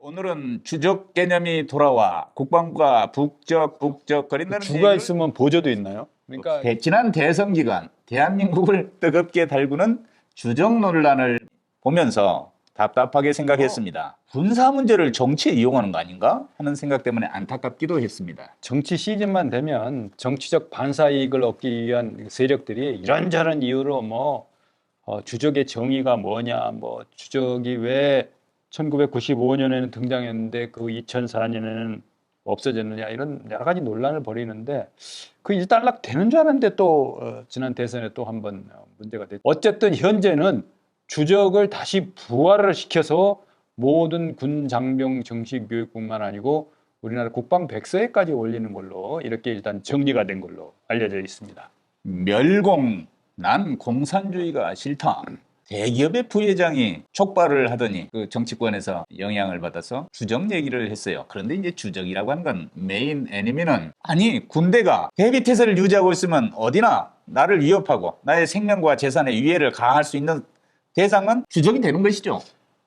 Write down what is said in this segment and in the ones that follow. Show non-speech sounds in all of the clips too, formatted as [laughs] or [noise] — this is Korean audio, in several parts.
오늘은 주적 개념이 돌아와 국방부가 북적 북적 거린다는 주가 얘기를 있으면 보조도 있나요? 그러니까 대- 지난 대선 기간 대한민국을 [laughs] 뜨겁게 달구는 주적 논란을 보면서 답답하게 생각했습니다. 군사 문제를 정치에 이용하는 거 아닌가 하는 생각 때문에 안타깝기도 했습니다. 정치 시즌만 되면 정치적 반사 이익을 얻기 위한 세력들이 이런저런 이유로 뭐 어, 주적의 정의가 뭐냐, 뭐 주적이 왜 1995년에는 등장했는데 그 2004년에는 없어졌느냐 이런 여러 가지 논란을 벌이는데 그 일단락 되는 줄 알았는데 또 어, 지난 대선에 또 한 번 문제가 됐. 어쨌든 현재는 주적을 다시 부활을 시켜서 모든 군 장병 정식 교육뿐만 아니고 우리나라 국방 백서에까지 올리는 걸로 이렇게 일단 정리가 된 걸로 알려져 있습니다. 멸공 난 공산주의가 싫다. 대기업의 부회장이 촉발을 하더니 그 정치권에서 영향을 받아서 주적 얘기를 했어요. 그런데 이제 주적이라고 하는 건 메인 애니미는 아니 군대가 대비태세를 유지하고 있으면 어디나 나를 위협하고 나의 생명과 재산에 위해를 가할 수 있는 대상은 주적이 되는 것이죠.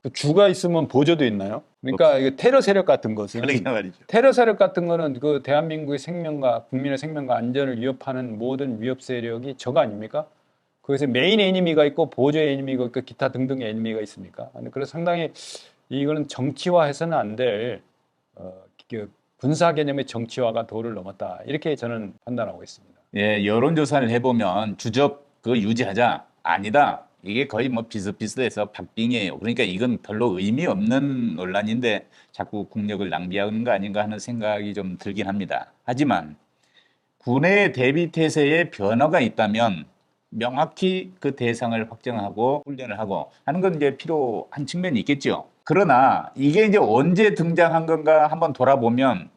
그 주가 있으면 보조도 있나요? 그러니까 이거 테러 세력 같은 것은 그러니까. 테러 세력 같은 거는 그 대한민국의 생명과 국민의 생명과 안전을 위협하는 모든 위협 세력이 적 아닙니까? 그래서 메인 애니미가 있고 보조 애니미가 있고 기타 등등의 애니미가 있습니까? 그래서 상당히 이거는 정치화해서는 안될 어, 그 군사 개념의 정치화가 도를 넘었다 이렇게 저는 판단하고 있습니다. 예, 여론 조사를 해보면 주적 그 유지하자 아니다. 이게 거의 뭐 비슷비슷해서 박빙이에요. 그러니까 이건 별로 의미 없는 논란인데 자꾸 국력을 낭비하는 거 아닌가 하는 생각이 좀 들긴 합니다. 하지만 군의 대비 태세에 변화가 있다면 명확히 그 대상을 확정하고 훈련을 하고 하는 건 이제 필요한 측면이 있겠죠. 그러나 이게 이제 언제 등장한 건가 한번 돌아보면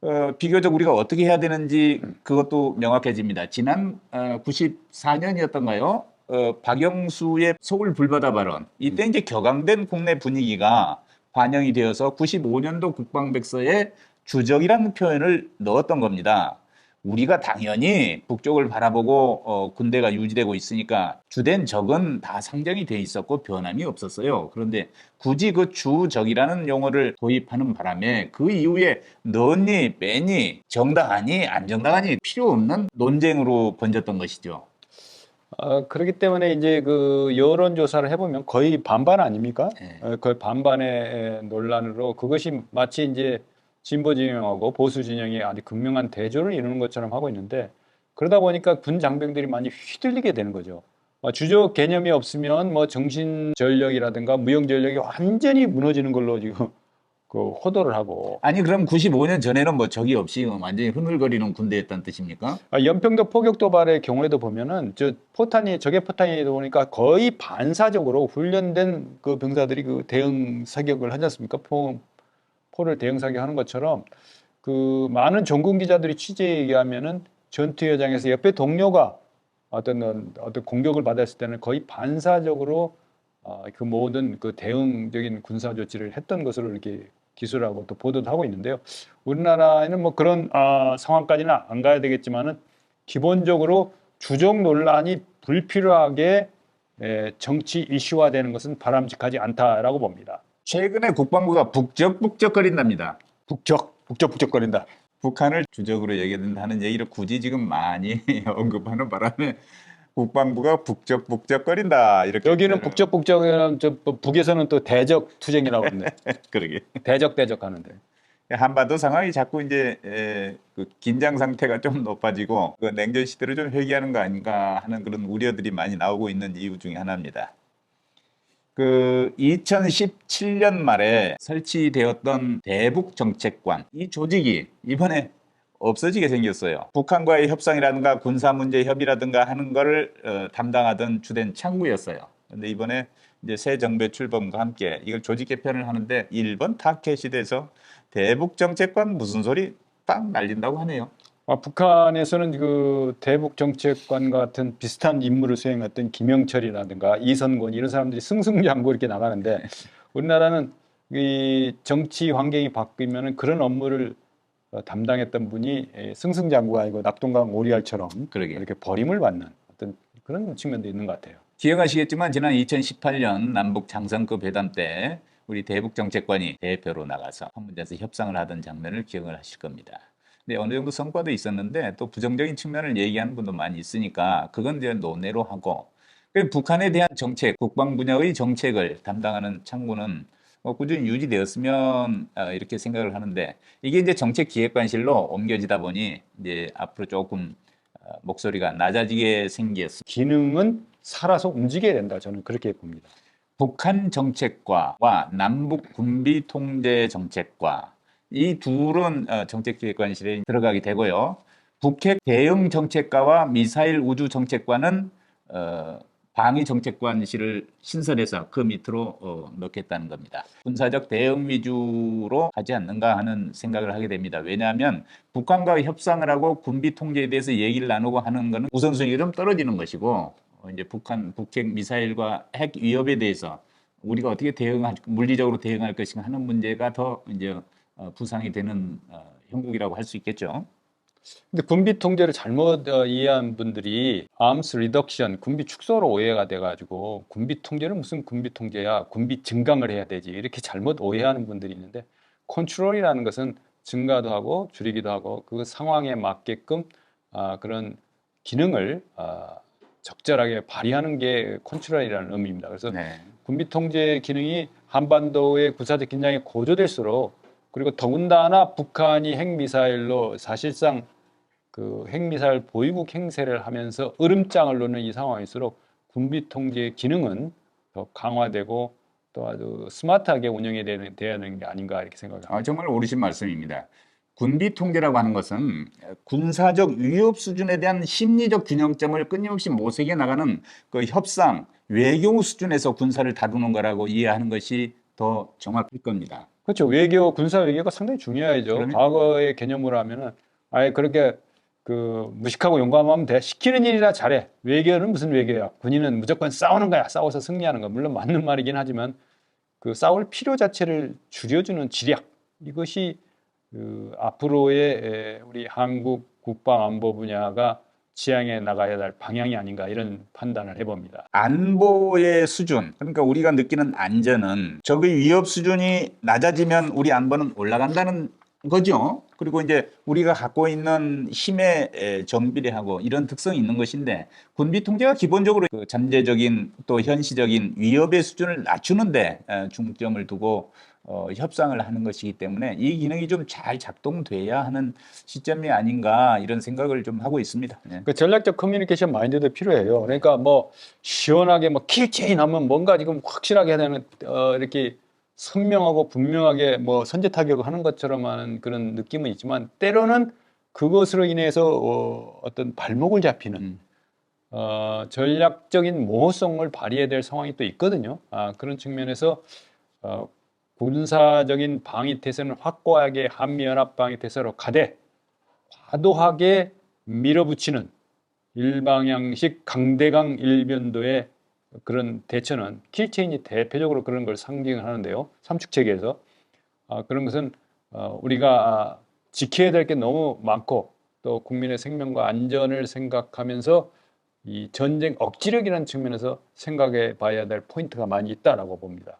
어, 비교적 우리가 어떻게 해야 되는지 그것도 명확해집니다. 지난 어, 94년이었던가요? 어, 박영수의 서울 불바다 발언. 이때 이제 격앙된 국내 분위기가 반영이 되어서 95년도 국방백서에 주적이라는 표현을 넣었던 겁니다. 우리가 당연히 북쪽을 바라보고 어, 군대가 유지되고 있으니까 주된 적은 다 상정이 돼 있었고 변함이 없었어요. 그런데 굳이 그 주적이라는 용어를 도입하는 바람에 그 이후에 넣니 빼니 정당하니 안 정당하니 필요 없는 논쟁으로 번졌던 것이죠. 어, 그렇기 때문에 이제 그 여론 조사를 해보면 거의 반반 아닙니까? 네. 어, 거의 반반의 논란으로 그것이 마치 이제 진보 진영하고 보수 진영이 아주 극명한 대조를 이루는 것처럼 하고 있는데 그러다 보니까 군 장병들이 많이 휘둘리게 되는 거죠. 어, 주적 개념이 없으면 뭐 정신 전력이라든가 무용 전력이 완전히 무너지는 걸로 지금 [laughs] 그 호도를 하고 아니 그럼 95년 전에는 뭐 적이 없이 완전히 흥얼거리는 군대였다는 뜻입니까? 아, 연평도 포격 도발의 경우에도 보면은 저 포탄이 적의 포탄이 보니까 거의 반사적으로 훈련된 그 병사들이 그 대응 사격을 하지 않습니까? 포, 포를 대응 사격하는 것처럼 그 많은 전군 기자들이 취재에 의하면은 전투 현장에서 옆에 동료가 어떤 어떤 공격을 받았을 때는 거의 반사적으로 아, 그 모든 그 대응적인 군사 조치를 했던 것으로 이렇게 기술하고 또 보도도 하고 있는데요. 우리나라에는 뭐 그런 아, 상황까지는 안 가야 되겠지만은 기본적으로 주적 논란이 불필요하게 에, 정치 이슈화되는 것은 바람직하지 않다라고 봅니다. 최근에 국방부가 북적북적거린답니다. 북적, 북적북적거린다. 북한을 주적으로 얘기한다는 얘기를 굳이 지금 많이 [laughs] 언급하는 바람에 국방부가 북적북적거린다 이렇게 여기는 북적북적이라는 저 북에서는 또 대적 투쟁이라고 하는데 [laughs] 그러게 대적 대적 하는데 한반도 상황이 자꾸 이제 에, 그 긴장 상태가 좀 높아지고 그 냉전 시대를 좀 회귀하는 거 아닌가 하는 그런 우려들이 많이 나오고 있는 이유 중에 하나입니다. 그 2017년 말에 설치되었던 대북 정책관 이 조직이 이번에 없어지게 생겼어요. 북한과의 협상이라든가 군사 문제 협의라든가 하는 거를 어, 담당하던 주된 창구였어요. 근데 이번에 이제 새 정부의 출범과 함께 이걸 조직 개편을 하는데 일본 타켓이 돼서 대북 정책관 무슨 소리 딱 날린다고 하네요. 아, 북한에서는 그 대북 정책관 같은 비슷한 임무를 수행했던 김영철이라든가 이선권 이런 사람들이 승승장구 이렇게 나가는데 우리나라는 이 정치 환경이 바뀌면은 그런 업무를 어, 담당했던 분이 에, 승승장구가 아니고 낙동강 오리알처럼 그러게. 이렇게 버림을 받는 어떤 그런 측면도 있는 것 같아요. 기억하시겠지만 지난 2018년 남북 장성급 회담 때 우리 대북 정책관이 대표로 나가서 판문점에서 협상을 하던 장면을 기억을 하실 겁니다. 근데 어느 정도 성과도 있었는데 또 부정적인 측면을 얘기하는 분도 많이 있으니까 그건 이제 논외로 하고 그 북한에 대한 정책, 국방 분야의 정책을 담당하는 창구는 뭐 꾸준히 유지되었으면 어, 이렇게 생각을 하는데 이게 이제 정책 기획관실로 옮겨지다 보니 이제 앞으로 조금 어, 목소리가 낮아지게 생겼습니다. 기능은 살아서 움직여야 된다. 저는 그렇게 봅니다. 북한 정책과와 남북 군비 통제 정책과 이 둘은 어, 정책기획관실에 들어가게 되고요. 북핵 대응 정책과와 미사일 우주 정책과는 어, 방위 정책관실을 신설해서 그 밑으로 어, 넣겠다는 겁니다. 군사적 대응 위주로 하지 않는가 하는 생각을 하게 됩니다. 왜냐하면 북한과 협상을 하고 군비 통제에 대해서 얘기를 나누고 하는 것은 우선순위가 좀 떨어지는 것이고 어, 이제 북한 북핵 미사일과 핵 위협에 대해서 우리가 어떻게 대응할 물리적으로 대응할 것인가 하는 문제가 더 이제 어, 부상이 되는 어, 형국이라고 할 수 있겠죠. 근데 군비 통제를 잘못 어, 이해한 분들이 arms reduction, 군비 축소로 오해가 돼가지고 군비 통제는 무슨 군비 통제야, 군비 증강을 해야 되지 이렇게 잘못 오해하는 분들이 있는데 컨트롤이라는 것은 증가도 하고 줄이기도 하고 그 상황에 맞게끔 아, 그런 기능을 아, 적절하게 발휘하는 게 컨트롤이라는 의미입니다. 그래서 네. 군비 통제 기능이 한반도의 군사적 긴장이 고조될수록 그리고 더군다나 북한이 핵미사일로 사실상 그 핵미사일 보유국 행세를 하면서 으름장을 놓는 이 상황일수록 군비 통제 기능은 더 강화되고 또 아주 스마트하게 운영이 되는, 돼야 되는 게 아닌가 이렇게 생각합니다. 아, 정말 옳으신 말씀입니다. 군비 통제라고 하는 것은 군사적 위협 수준에 대한 심리적 균형점을 끊임없이 모색해 나가는 그 협상, 외교 수준에서 군사를 다루는 거라고 이해하는 것이 더 정확할 겁니다. 그렇죠. 외교, 군사 외교가 상당히 중요하죠. 그럼요. 과거의 개념으로 하면은 아예 그렇게 그 무식하고 용감하면 돼. 시키는 일이라 잘해. 외교는 무슨 외교야? 군인은 무조건 싸우는 거야. 싸워서 승리하는 거. 물론 맞는 말이긴 하지만 그 싸울 필요 자체를 줄여주는 지략 이것이 그 앞으로의 에, 우리 한국 국방 안보 분야가 지향해 나가야 할 방향이 아닌가 이런 판단을 해봅니다. 안보의 수준, 그러니까 우리가 느끼는 안전은 적의 위협 수준이 낮아지면 우리 안보는 올라간다는 거죠. 그리고 이제 우리가 갖고 있는 힘의 에, 정비례하고 이런 특성이 있는 것인데 군비 통제가 기본적으로 그 잠재적인 또 현시적인 위협의 수준을 낮추는데 에, 중점을 두고 어, 협상을 하는 것이기 때문에 이 기능이 좀 잘 작동돼야 하는 시점이 아닌가 이런 생각을 좀 하고 있습니다. 네. 그 전략적 커뮤니케이션 마인드도 필요해요. 그러니까 뭐 시원하게 뭐 킬체인 하면 뭔가 지금 확실하게 해야 되는 어, 이렇게 선명하고 분명하게 뭐 선제 타격을 하는 것처럼 하는 그런 느낌은 있지만 때로는 그것으로 인해서 어, 어떤 발목을 잡히는 음. 어, 전략적인 모호성을 발휘해야 될 상황이 또 있거든요. 아, 그런 측면에서 어, 군사적인 방위 태세는 확고하게 한미연합 방위 태세로 가되 과도하게 밀어붙이는 일방향식 강대강 일변도의 그런 대처는 킬체인이 대표적으로 그런 걸 상징하는데요. 삼축 체계에서 아, 그런 것은 어, 우리가 아, 지켜야 될 게 너무 많고 또 국민의 생명과 안전을 생각하면서 이 전쟁 억지력이라는 측면에서 생각해 봐야 될 포인트가 많이 있다라고 봅니다.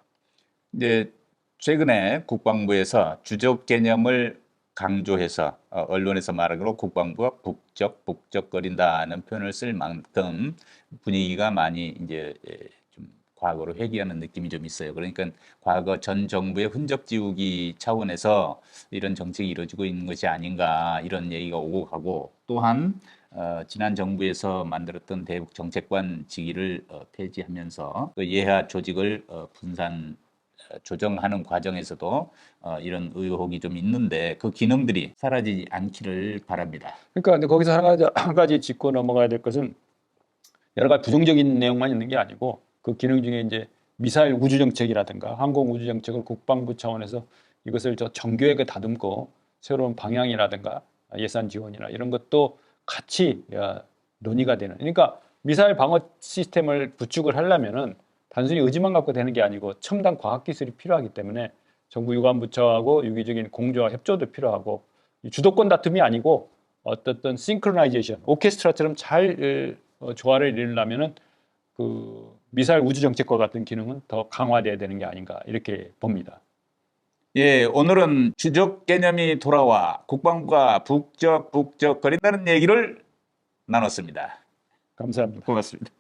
이제 최근에 국방부에서 주적 개념을 강조해서 어, 언론에서 말하기로 국방부가 북적 북적거린다는 표현을 쓸 만큼 분위기가 많이 이제 예, 좀 과거로 회귀하는 느낌이 좀 있어요. 그러니까 과거 전 정부의 흔적 지우기 차원에서 이런 정책이 이루어지고 있는 것이 아닌가 이런 얘기가 오고 가고 또한 어, 지난 정부에서 만들었던 대북 정책관 직위를 어, 폐지하면서 그 예하 조직을 어, 분산 어, 조정하는 과정에서도 어, 이런 의혹이 좀 있는데 그 기능들이 사라지지 않기를 바랍니다. 그러니까 근데 거기서 한 가지, 한 가지 짚고 넘어가야 될 것은 여러 가지 부정적인 내용만 있는 게 아니고 그 기능 중에 이제 미사일 우주 정책이라든가 항공 우주 정책을 국방부 차원에서 이것을 저 정교하게 다듬고 새로운 방향이라든가 예산 지원이나 이런 것도 같이 야, 논의가 되는. 그러니까 미사일 방어 시스템을 구축을 하려면은 단순히 의지만 갖고 되는 게 아니고 첨단 과학 기술이 필요하기 때문에 정부 유관부처하고 유기적인 공조와 협조도 필요하고 이 주도권 다툼이 아니고 어떻든 싱크로나이제이션, 오케스트라처럼 잘 어, 조화를 이루려면은 그 미사일 우주 정책과 같은 기능은 더 강화돼야 되는 게 아닌가 이렇게 봅니다. 예, 오늘은 주적 개념이 돌아와 국방부가 북적 북적거린다는 얘기를 나눴습니다. 감사합니다. 고맙습니다.